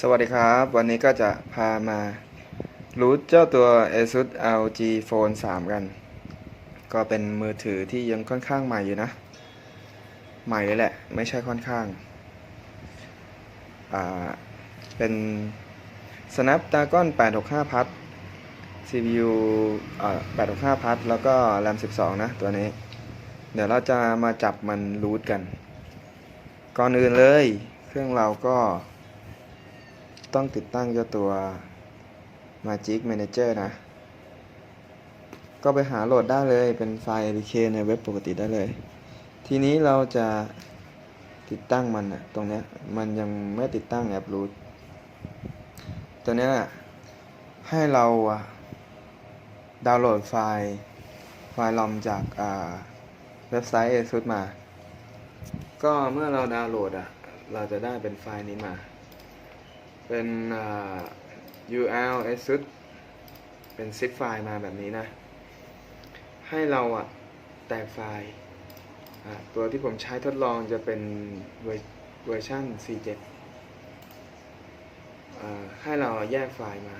สวัสดีครับ วันนี้ก็จะพามารู้เจ้าตัว ASUS LG Phone 3 กัน ก็เป็นมือถือที่ยังค่อนข้างใหม่อยู่นะ ใหม่เลยแหละ ไม่ใช่ค่อนข้าง อ่า เป็น Snapdragon 865พัท CPU อ่า865พัทแล้วก็ RAM 12 นะ ตัวนี้ เดี๋ยวเราจะมาจับมันรูทกัน ก่อนอื่นเลย เครื่องเราก็ ต้องติดตั้งเจ้าตัว Magic Manager นะ ก็ไปหาโหลดได้เลยเป็นไฟล์ APK ในเว็บปกติได้เลย ทีนี้เราจะติดตั้งมันอะตรงนี้มันยังไม่ติดตั้งแอป root ตัวนี้ให้เราดาวน์โหลดไฟล์ไฟล์ลอมจากเว็บไซต์ ASUS มา ก็เมื่อเราดาวน์โหลดอะ เราจะได้เป็นไฟล์นี้มา เป็นอ่า URL ASUS เป็น zip ไฟล์มาแบบนี้นะ ให้เราอะแตกไฟล์ ตัวที่ผมใช้ทดลองจะเป็นเวอร์ชัน4.7 ให้เราแยกไฟล์มา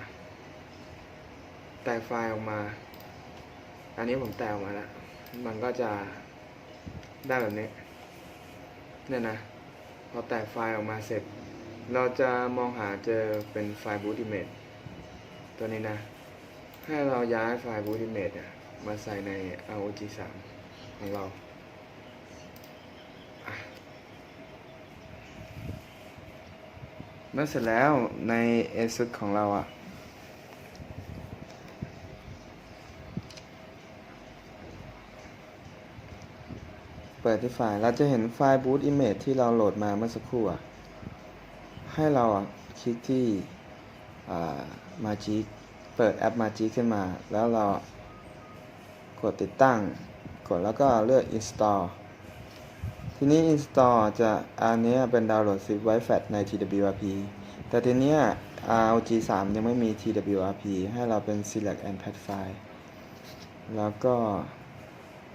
แตกไฟล์ออกมา อันนี้ผมแตกออกมาแล้ว มันก็จะได้แบบนี้ เนี่ยนะ พอแตกไฟล์ออกมาเสร็จ เราจะมองหาเจอเป็นไฟล์ boot image ตัวนี้นะ ให้เราย้ายไฟล์ boot image เนี่ยมาใส่ใน ROG 3 ของเราเมื่อเสร็จแล้วใน ASUS ของเราอะ เปิดที่ไฟล์เราจะเห็นไฟล์ boot image ที่เราโหลดมาเมื่อสักครู่อะ ให้เราคลิกที่อ่า Magic เปิดแอป Magic ขึ้นมา แล้วเรากดติดตั้ง กดแล้วก็เลือก install ทีนี้ install จะอันนี้เป็นดาวน์โหลดซิปไว้แฟลชใน TWRP แต่ทีเนี้ย ROG 3 ยังไม่มี TWRP ให้เราเป็น select and path file แล้วก็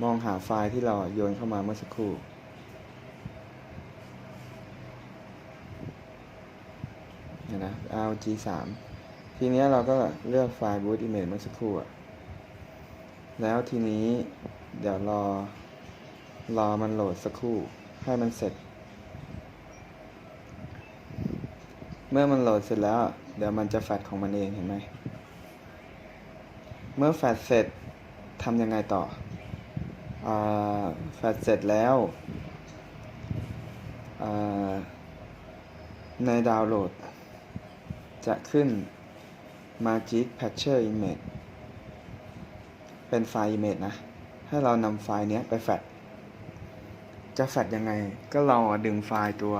มองหาไฟล์ที่เราโยนเข้ามาเมื่อสักครู่ นะ RG 3ทีเนี้ยเราก็เลือกไฟล์ boot image เมื่อสักครู่อะแล้วทีนี้เดี๋ยวรอ รอมันโหลดสักครู่ ให้มันเสร็จ เมื่อมันโหลดเสร็จแล้ว เดี๋ยวมันจะแฟลชของมันเองเห็นไหม เมื่อแฟลชเสร็จทำยังไงต่ออแฟลชเสร็จแล้วในดาวน์โหลด จะขึ้น Magic Patcher Image เป็นไฟล์ Image นะ ให้เรานำไฟล์เนี้ยไปแฟลชจะแฟลชยังไง ก็เราอะดึงไฟล์ตัว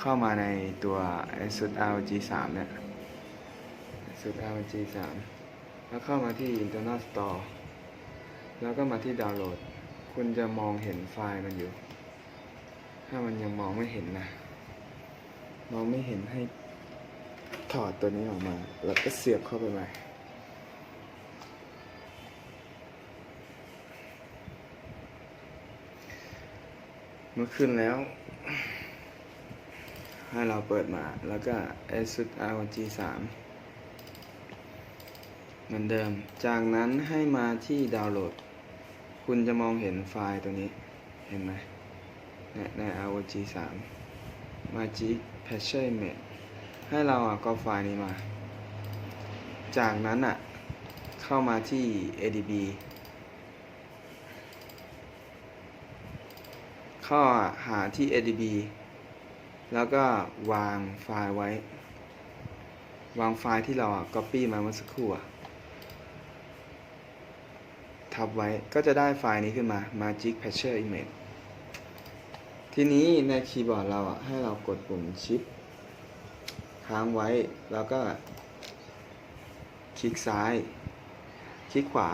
เข้ามาในตัว ASUS ROG 3เนี่ย ASUS ROG 3แล้วเข้ามาที่ Internal Store แล้วก็มาที่ดาวน์โหลด คุณจะมองเห็นไฟล์มันอยู่ ถ้ามันยังมองไม่เห็นนะ มองไม่เห็นให้ ถอดตัวนี้ออกมา แล้วก็เสียบเข้าไปใหม่เมื่อขึ้นแล้ว ให้เราเปิดมา แล้วก็ ASUS ROG 3เหมือนเดิม จากนั้นให้มาที่ดาวน์โหลด คุณจะมองเห็นไฟล์ตัวนี้ เห็นไหมใน ROG 3 Magic Patcher Image ให้เราอะก็ไฟล์นี้มา จากนั้นอะ เข้ามาที่ ADB เข้าหาที่ ADB แล้วก็วางไฟล์ไว้ วางไฟล์ที่เราอะ copy มาเมื่อสักครู่อะทับไว้ก็จะได้ไฟล์นี้ขึ้นมา Magic Patcher Image ทีนี้ในคีย์บอร์ดเราอะ ให้เรากดปุ่มชิป ค้างไว้ แล้วก็ คลิกซ้าย คลิกขวา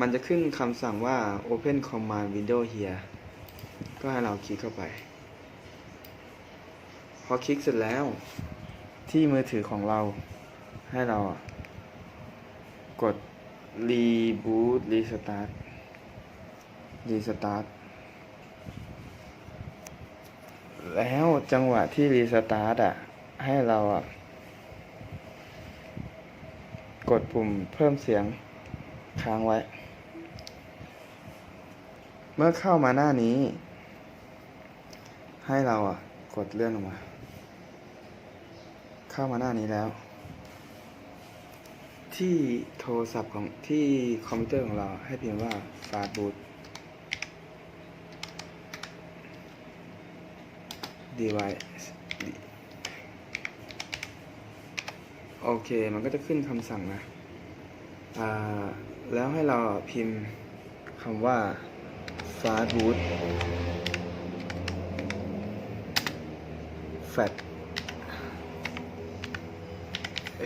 มันจะขึ้นคำสั่งว่า Open Command Window here ก็ให้เราคลิกเข้าไป พอคลิกเสร็จแล้ว ที่มือถือของเรา ให้เรากด Reboot Restart Restart แล้วจังหวะที่ Restart อะ ให้เราอะ กดปุ่มเพิ่มเสียงค้างไว้ เมื่อเข้ามาหน้านี้ ให้เราอะ กดเลื่อนลงมา เข้ามาหน้านี้แล้ว ที่โทรศัพท์ของที่คอมพิวเตอร์ของเราให้พิมพ์ว่า Fast Boot device โอเค มันก็จะขึ้นคำสั่งนะอ่าแล้วให้เราพิมพ์คำว่า fast boot fat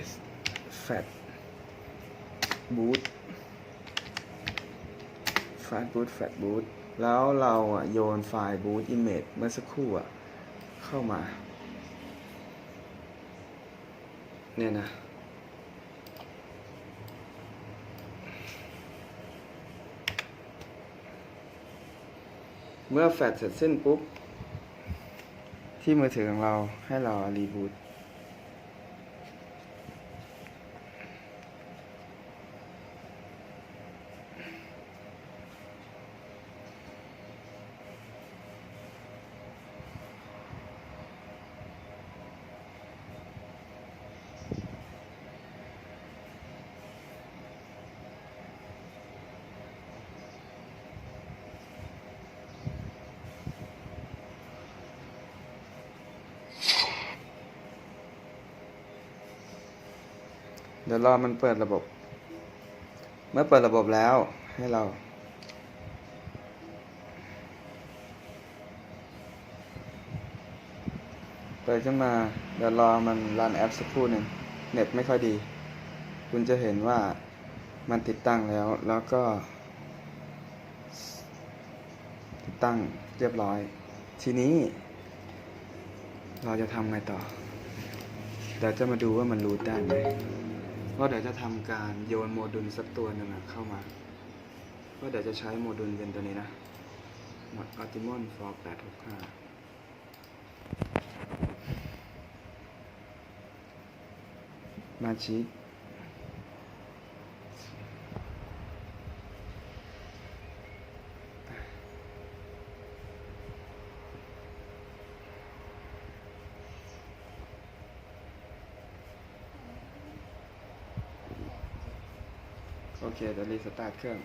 s fat boot fast boot fat boot แล้วเราอะโยนไฟล์ boot image เมื่อสักครู่อะเข้ามา เนี่ยนะเมื่อแฟลชเสร็จสิ้นปุ๊บ ที่มือถือของเราให้เรารีบูต เดี๋ยวรอมันเปิดระบบ เมื่อเปิดระบบแล้วให้เรา เปิดขึ้นมาเดี๋ยวรอมันรันแอปสักครู่หนึ่งเน็ตไม่ค่อยดี คุณจะเห็นว่ามันติดตั้งแล้วแล้วก็ ติดตั้งเรียบร้อย ทีนี้ เราจะทำไงต่อเดี๋ยวจะมาดูว่ามันรูทได้ไหม ว่าเดี๋ยวจะทำการโยนโมดูลสักตัวหนึ่งอะเข้ามาว่าเดี๋ยวจะใช้โมดูลเป็นตัวนี้นะ Optimon for 865มาชี โอเคเดี๋ยวรีสตาร์ทเครื่อง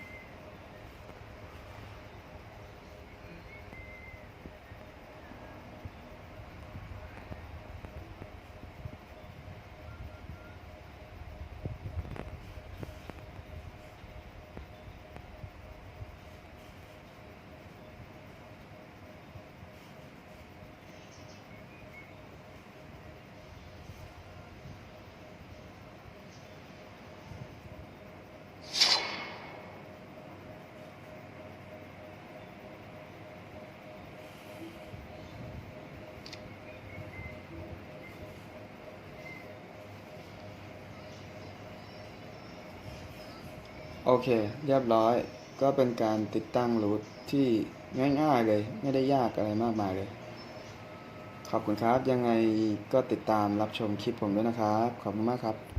โอเค เรียบร้อย ก็เป็นการติดตั้งรูทที่ง่ายๆเลย ไม่ได้ยากอะไรมากมายเลย ขอบคุณครับ ยังไงก็ติดตามรับชมคลิปผมด้วยนะครับ ขอบคุณมากครับ